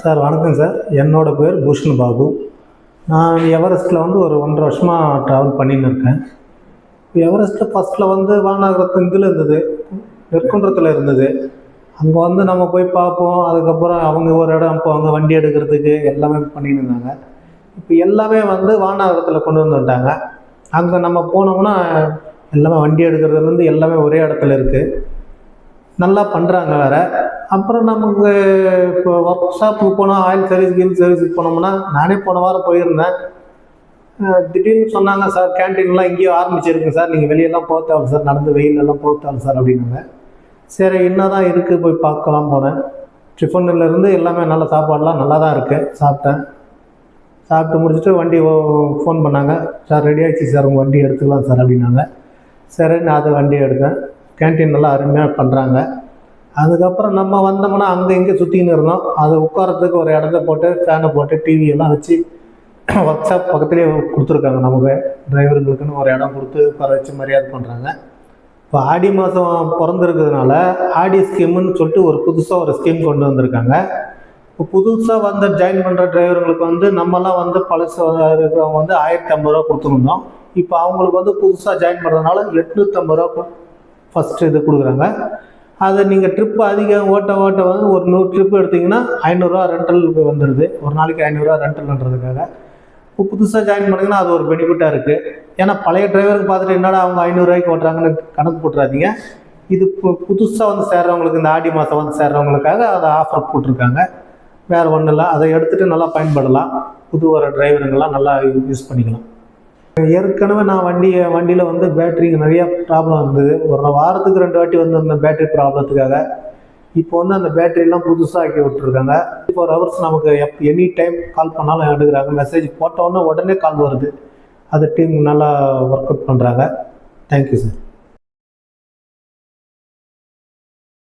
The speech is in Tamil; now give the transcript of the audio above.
சார் வணக்கம் சார். என்னோட பேர் பூஷன் பாபு. நான் எவரெஸ்ட்டில் வந்து ஒரு ஒன்றரை வருஷமாக ட்ராவல் பண்ணின்னு இருக்கேன். எவரெஸ்ட்டில் ஃபஸ்ட்டில் வந்து வானாகரத்து இதில் இருந்தது நெற்குன்றத்தில் இருந்தது. அங்கே வந்து நம்ம போய் பார்ப்போம். அதுக்கப்புறம் அவங்க ஒரு இடம் போவாங்க வண்டி எடுக்கிறதுக்கு எல்லாமே பண்ணின்னு இருந்தாங்க. இப்போ எல்லாமே வந்து வானாகரத்தில் கொண்டு வந்து வந்துட்டாங்க. அங்கே நம்ம போனோம்னா எல்லாமே வண்டி எடுக்கிறதுலேருந்து எல்லாமே ஒரே இடத்துல இருக்குது நல்லா பண்ணுறாங்க வேறு. அப்புறம் நமக்கு இப்போ ஒர்க் ஷாப்புக்கு போனால் ஆயில் சர்வீஸ் கீல் சர்வீஸுக்கு போனோம்னா நானே போன வாரம் போயிருந்தேன். திடீர்னு சொன்னாங்க சார் கேன்டீன்லாம் இங்கேயும் ஆரம்பிச்சிருக்குங்க சார். நீங்கள் வெளியெல்லாம் போக சார். நடந்து வெயிலெல்லாம் போக சார் அப்படின்னாங்க. சரி என்ன தான் இருக்குது போய் பார்க்கலாம் போனேன் டிஃபன்லேருந்து எல்லாமே நல்ல சாப்பாடெலாம் நல்லா தான் இருக்குது சாப்பிட்டேன். சாப்பிட்டு முடிச்சுட்டு வண்டி ஃபோன் பண்ணாங்க. சார் ரெடி ஆகிடுச்சு சார். உங்கள் வண்டி எடுத்துக்கலாம் சார் அப்படின்னாங்க. சரி நான் வண்டி எடுத்தேன். கேன்டீன் நல்லா அருமையாக பண்ணுறாங்க அதுக்கப்புறம் நம்ம வந்தோம்னா அங்கே இங்கே சுற்றின்னு இருந்தோம். அது உட்காரத்துக்கு ஒரு இடத்த போட்டு ஃபேனை போட்டு டிவி எல்லாம் வச்சு ஒர்க் ஷாப் பக்கத்துலேயே கொடுத்துருக்காங்க நமக்கு. டிரைவருங்களுக்குன்னு ஒரு இடம் கொடுத்து உட்கார வச்சு மரியாதை பண்ணுறாங்க இப்போ ஆடி மாதம் பிறந்திருக்கிறதுனால ஆடி ஸ்கீம்னு சொல்லிட்டு ஒரு புதுசாக ஒரு ஸ்கீம் கொண்டு வந்திருக்காங்க. இப்போ புதுசாக வந்து ஜாயின் பண்ணுற டிரைவருங்களுக்கு வந்து நம்மலாம் வந்து பழசு இருக்கிறவங்க வந்து ஆயிரத்தி ஐம்பது ரூபா கொடுத்துருந்தோம். இப்போ அவங்களுக்கு வந்து புதுசாக ஜாயின் பண்ணுறதுனால எட்நூற்றம்பது ரூபா ஃபஸ்ட்டு இது கொடுக்குறாங்க. அதை நீங்கள் ட்ரிப் அதிகம் ஓட்ட ஓட்ட வந்து ஒரு நூறு ட்ரிப் எடுத்தீங்கன்னா ஐநூறுரூவா ரெண்டலுக்கு வந்துடுது ஒரு நாளைக்கு ஐநூறுரூவா ரெண்டல்ன்றதுக்காக இப்போ புதுசாக ஜாயின் பண்ணிங்கன்னா அது ஒரு பெனிஃபிட்டாக இருக்குது ஏன்னா பழைய டிரைவருக்கு பார்த்துட்டு என்னடா அவங்க ஐநூறுரூவாய்க்கு ஓட்டுறாங்கன்னு கணக்கு போட்டுறாதீங்க. இது பு புதுசாக வந்து சேர்றவங்களுக்கு இந்த ஆடி மாதம் வந்து சேர்றவங்களுக்காக அதை ஆஃபர் போட்டிருக்காங்க. வேறு ஒன்றும் இல்லை. அதை எடுத்துகிட்டு நல்லா பயன்படலாம். புது வர டிரைவருங்கெல்லாம் நல்லா யூஸ் பண்ணிக்கலாம். ஏற்கனவே நான் வண்டியை வண்டியில் வந்து பேட்டரிக்கு நிறையா ப்ராப்ளம் இருந்தது. ஒரு வாரத்துக்கு ரெண்டு வாட்டி வந்து அந்த பேட்டரி ப்ராப்ளத்துக்காக இப்போ வந்து அந்த பேட்டரிலாம் புதுசாக ஆக்கி விட்டுருக்காங்க. ஃபோர் ஹவர்ஸ் நமக்கு எப் எனி டைம் கால் பண்ணாலும் எடுக்கிறாங்க. மெசேஜ் போட்டோன்னே உடனே உடனே கால் வருது. அது டீம் நல்லா ஒர்க் அவுட் பண்ணுறாங்க தேங்க்யூ சார்